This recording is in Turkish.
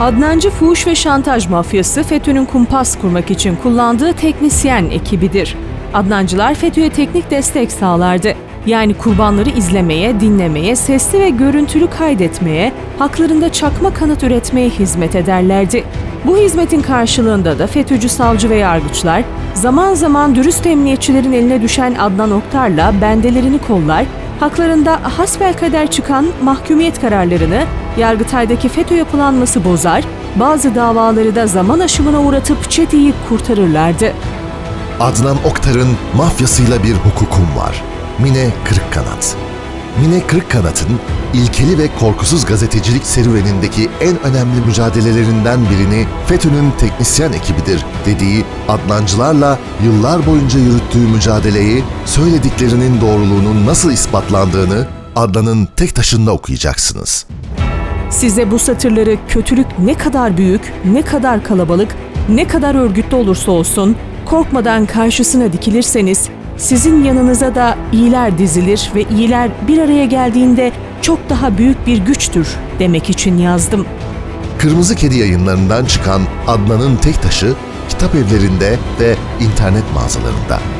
Adnancı fuhuş ve şantaj mafyası FETÖ'nün kumpas kurmak için kullandığı teknisyen ekibidir. Adnancılar FETÖ'ye teknik destek sağlardı. Yani kurbanları izlemeye, dinlemeye, sesli ve görüntülü kaydetmeye, haklarında çakma kanıt üretmeye hizmet ederlerdi. Bu hizmetin karşılığında da FETÖ'cü savcı ve yargıçlar zaman zaman dürüst emniyetçilerin eline düşen Adnan Oktar'la bendelerini kollar, haklarında hasbelkader çıkan mahkumiyet kararlarını Yargıtay'daki FETÖ yapılanması bozar, bazı davaları da zaman aşımına uğratıp çeteyi kurtarırlardı. Adnan Oktar'ın mafyasıyla bir hukukum var. Mine Kırıkkanat. Mine Kırıkkanat'ın ilkeli ve korkusuz gazetecilik serüvenindeki en önemli mücadelelerinden birini FETÖ'nün teknisyen ekibidir dediği Adnancılarla yıllar boyunca yürüttüğü mücadeleyi, söylediklerinin doğruluğunun nasıl ispatlandığını Adnan'ın tek taşında okuyacaksınız. Size bu satırları kötülük ne kadar büyük, ne kadar kalabalık, ne kadar örgütlü olursa olsun korkmadan karşısına dikilirseniz sizin yanınıza da iyiler dizilir ve iyiler bir araya geldiğinde çok daha büyük bir güçtür demek için yazdım. Kırmızı Kedi yayınlarından çıkan Adnan'ın tek taşı kitap evlerinde ve internet mağazalarında.